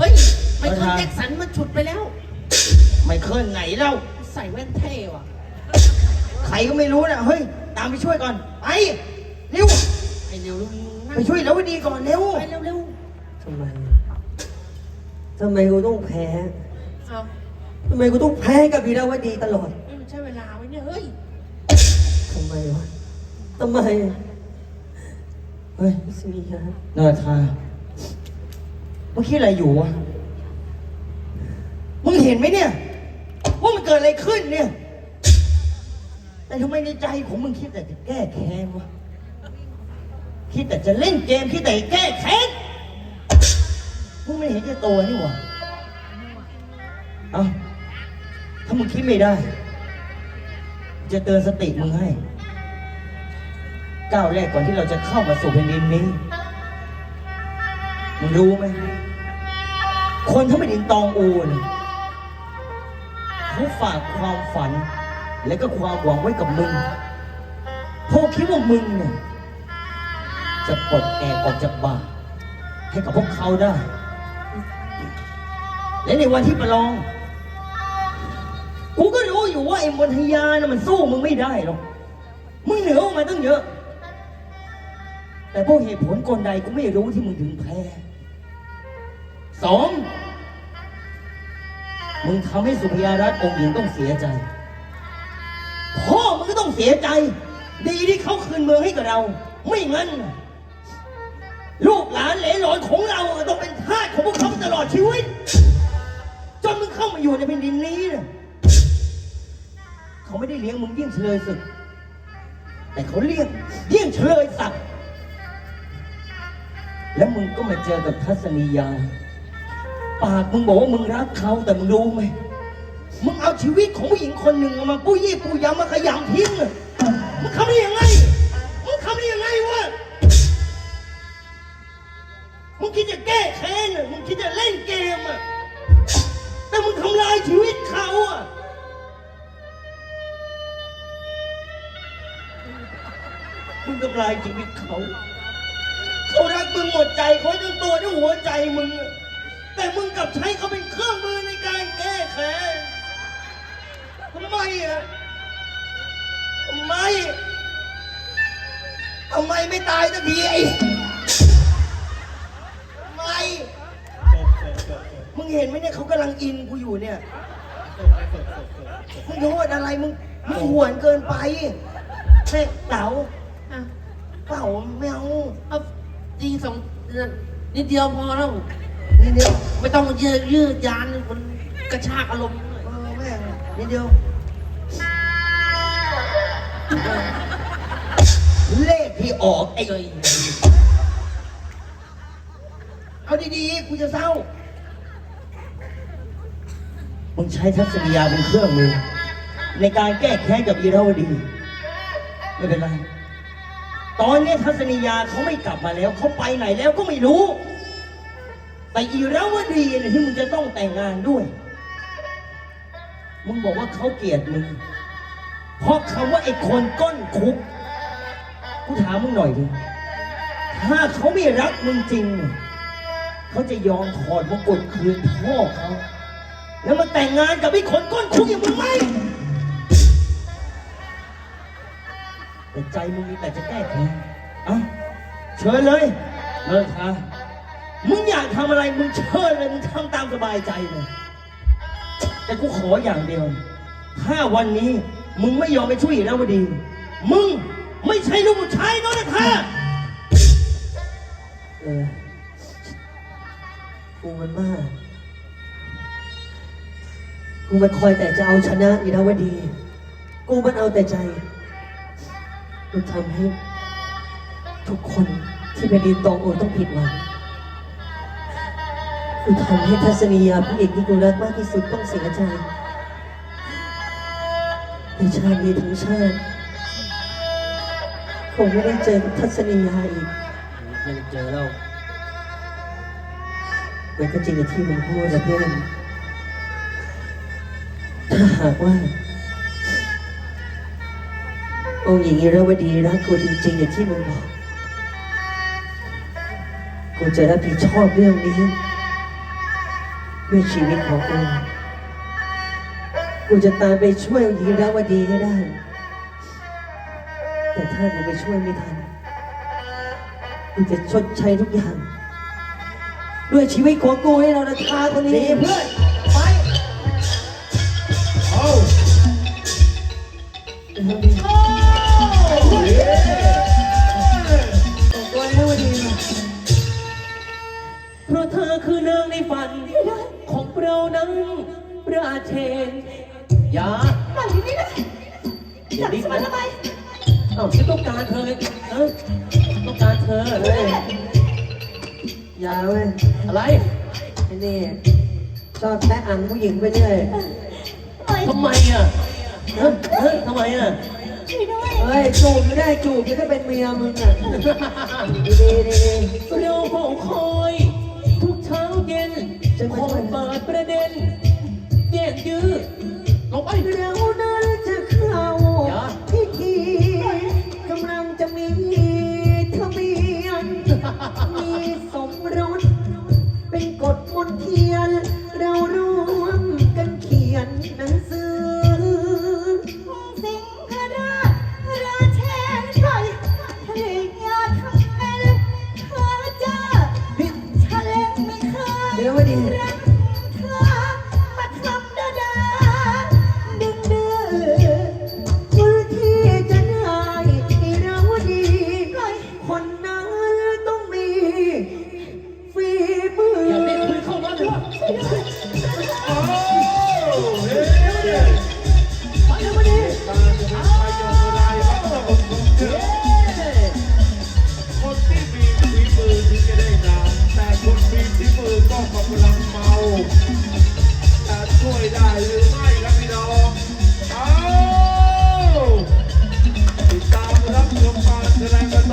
ฮ้ยเออเฮ้ยไมเคิลประธานแจ็คสันมันฉุดไปแล้ว ไม่เคลื่อนไหนเล่าใส่แว่นเท่ว่ะใครก็ไม่รู้นะเฮ้ย ตามไปช่วยก่อน ไป เร็ว ไอ้เร็วๆนั่งไปช่วยแล้วดีก่อนเร็ว ไปเร็วทำไมทำไมกูต้องแพ้ๆเอาทำไมกูต้องแพ้กับวีราวดีตลอดเอ้ยมันใช้เวลาไว้เนี่ยเฮ้ยทำไมวะทำไม เฮ้ยสิริยานาธา เมื่อกี้อะไรอยู่วะ มึงเห็นไหมเนี่ย ว่ามันเกิดอะไรขึ้นเนี่ย แต่ทำไมในใจของมึงคิดแต่จะแก้แค้นวะ คิดแต่จะเล่นเกม คิดแต่แก้แค้นมึงไม่เห็นแก่ตัวนี่หว่าเอาถ้ามึงคิดไม่ได้ จะเตือนสติมึงให้ ก้าวแรกก่อนที่เราจะเข้ามาสู่แผ่นดินนี้ มึงรู้ไหม คนทั้งแผ่นดินตองอูนเขาฝากความฝัน และก็ความหวังไว้กับมึงพราะคิดว่ามึงเนี่ยจะปลดแอกออกจากบาปให้กับพวกเขาได้ และในวันที่ประลอง กูก็รู้อยู่ว่าไอ้มนทยานะมันสู้มึงไม่ได้หรอก มึงเหนือกว่ามันตั้งเยอะ แต่พวกเหตุผลกลใดกูไม่รู้ที่มึงถึงแพ้ สองมึงทำให้สุภยารัตน์องค์หญิงต้องเสียใจ พ่อมึงก็ต้องเสียใจ ดีที่เขาคืนเมืองให้กับเรา ไม่งั้น ลูกหลานเหลนหลอนของเราอะต้องเป็นทาสของพวกเขาตลอดชีวิต จนมึงเข้ามาอยู่ในแผ่นดินนี้น่ะเขาไม่ได้เลี้ยงมึงเยี่ยงเฉลยศึก แต่เขาเรียกเยี่ยงเฉลยศักดิ์แล้วมึงก็มาเจอกับทัศนียา ปากมึงบอกว่ามึงรักเขาแต่มึงรู้ไหมมึงเอาชีวิตของผู้หญิงคนหนึ่งมาปู้ยี่ปู้ยำมาขยำทิ้งอะมึงทำได้ยังไง มึงทำได้ยังไงวะ มึงคิดจะแก้แค้นอะมึงคิดจะเล่นเกมอะแต่มึงทำลายชีวิตเขาอะมึงทำลายชีวิตเขา เขารักมึงหมดใจเขาทั้งตัวทั้งหัวใจมึงอะ แต่มึงกลับใช้เขาเป็นเครื่องมือในการแก้แค้นทำไมอะทำไมทำไมไม่ตายสักทีไอ้ทำไมมึงเห็นไหมเนี่ยเขากำลังอินกูอยู่เนี่ยมึงโทษอะไรมึงมึงหวนเกินไปแม่เต๋าอะเปล่าไม่เอาเอาดีสองนิดเดียวพอแล้ว นี่เดียวไม่ต้องยืดยืดยานมันกระชากอารมณ์เออแม่งนี่เดียว เลขที่ออกไอ้เอ้ยเอาดีๆ กูจะเศร้า มึงใช้ทัศนียาเป็นเครื่องมือ ในการแก้แค้นกับอีราวดี ไม่เป็นไร ตอนนี้ทัศนียาเขาไม่กลับมาแล้ว เขาไปไหนแล้วก็ไม่รู้ แต่อีราวดีเนี่ยที่มึงจะต้องแต่งงานด้วย มึงบอกว่าเขาเกลียดมึง เพราะคำว่าไอ้คนก้นคุก กูถามมึงหน่อยดิ ถ้าเขาไม่รักมึงจริง เขาจะยอมถอดมงกุฎคืนพ่อเขา แล้วมาแต่งงานกับไอ้คนก้นคุกอย่างมึงไหมแต่ใจมึงมีแต่จะแก้แค้นเอ้าเชิญเลยเลิกทา มึงอยากทำอะไรมึงเชิญเลยมึงทำตามสบายใจเลย แต่กูขออย่างเดียว ถ้าวันนี้มึงไม่ยอมไปช่วยแล้วดี มึงไม่ใช่ลูกผู้ชายน้องนะท่าเออกูมันบ้ากกูมันคอยแต่จะเอาชนะอีราวดี กูมันเอาแต่ใจ กูทำให้ ทุกคนที่เป็นดินตองโอต้องผิดหวัง กูทำให้ทัศนียาผู้เอกที่กูรักมากที่สุดต้องเสียใจในชาตินี้ทั้งชาติคงไม่ได้เจอกับทัศนียาอีกไม่ได้เจอแล้วมันก็จริงอย่างที่มึงพูดนะเพื่อนถ้าหากว่า องค์หญิงอิราวดีรักกูจริงๆอย่างที่มึงบอก กูจะรับผิดชอบเรื่องนี้ ด้วยชีวิตของกูกูจะตามไปช่วยยีราวดีให้ได้ แต่ถ้ากูไปช่วยไม่ทัน กูจะชดใช้ทุกอย่าง ด้วยชีวิตของกูให้เราราคาคนนี้เพื่อนไปเอาตัวนี้วันดีเพราะเธอคือนางในฝันของ เรานั้นประเทศอย่าปล่อยนี่นะอย่าจับดิ้นฉันนะทำไมเอ้าฉันต้องการเธอไงเออต้องการเธอเฮ้ยอย่าเว้ยอะไรไอ้นี่ชอบแตะอังผู้หญิงไปเรื่อยปล่อยทำไมอะเฮ้ยเฮ้ยทำไมอะช่วยด้วยเฮ้ยจูบไม่ได้จูบจะได้เป็นเมียมึงอะดีดีดีดีเราเฝ้าคอยทุกเช้าเย็น จะคมางเปิดประเด็นแยกยื้อลงไปเร็วนะ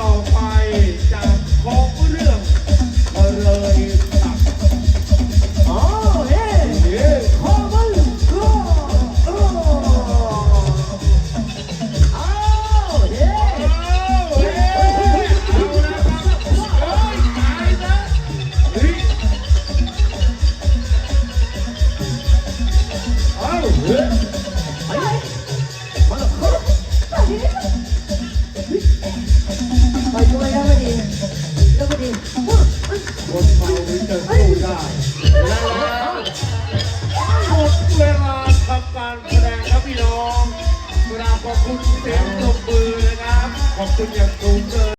ต่อไปจาก ขอบคุณอย่างสูงเลย